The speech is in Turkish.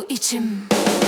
doldu içim.